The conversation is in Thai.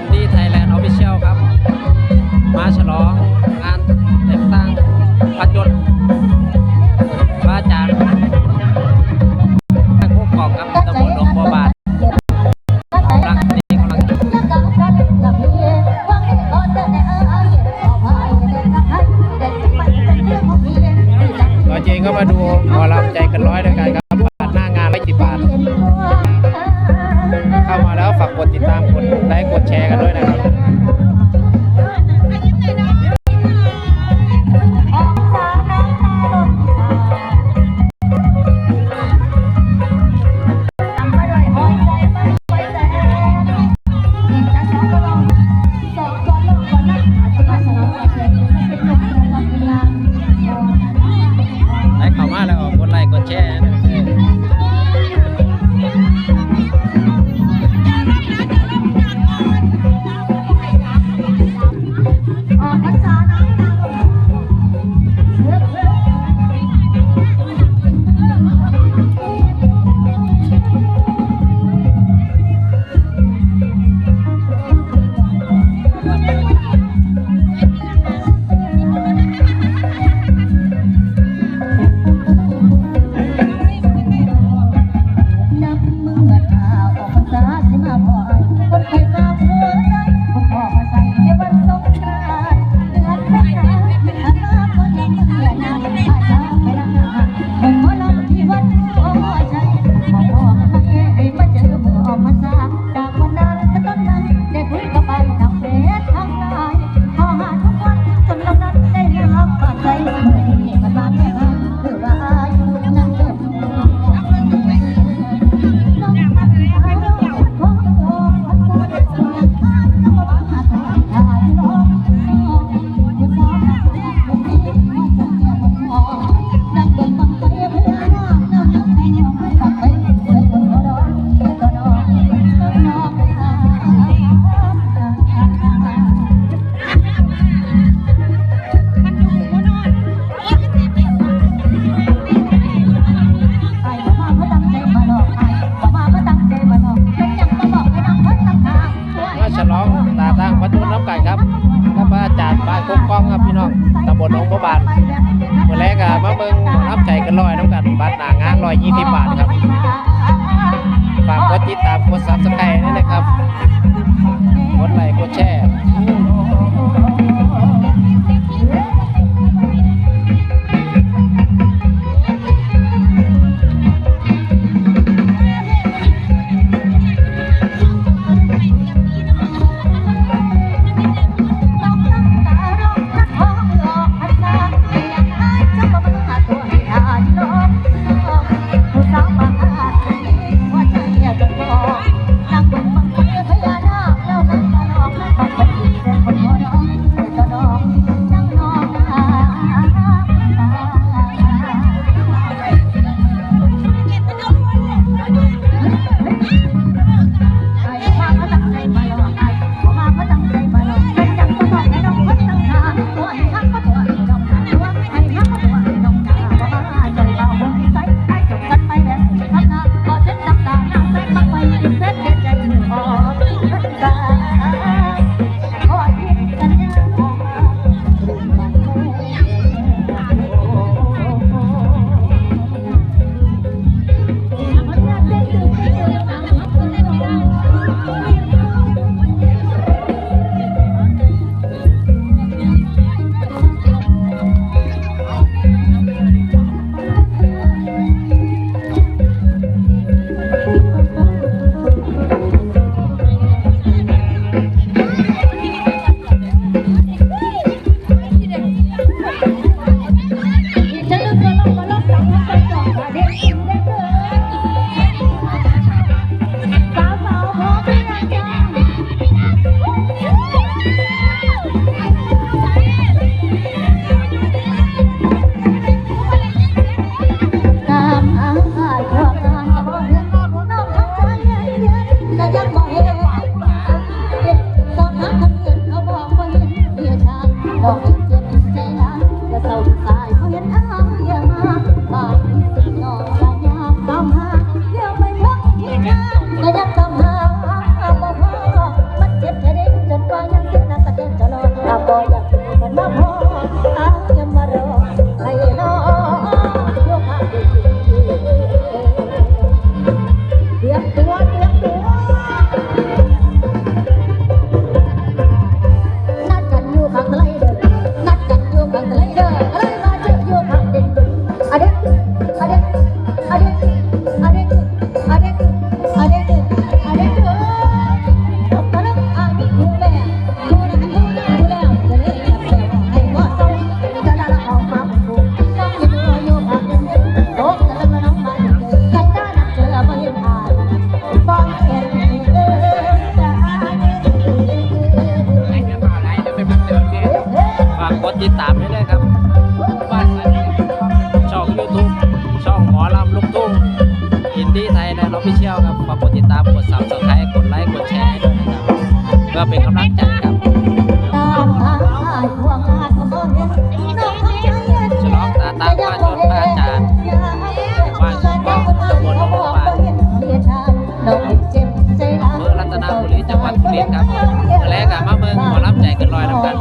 indeed. แชร์กันด้วยนะครับ เมื่อแรกอะมาเบิ้งรับใจกันลอยน้ำกันบัตรหนางานลอยยี่สิบบาทครับฝากกดติดตามกดซับสไครต์ด้วยนะครับกดไลค์กดแชร์ come ติดตามได้เลยครับบ้านช่อง YouTube ช่องหมอลำลูกทุ่งอินดี้ไทยและออฟฟิเชียลครับฝากกดติดตามกด Subscribe กดไลค์กดแชร์ด้วยนะครับเพื่อเป็นกำลังใจครับฉลองตาตั้งบ้านยนพระอาจารย์บ้านชุมพรตำบลหนองบัวบานองเจ็บใจร้ายอำเภอรัตนบุรีจังหวัดสุรินทร์ครับเมื่อแรกอะมาเมืองหมอลำใจกันลอยน้ำกัน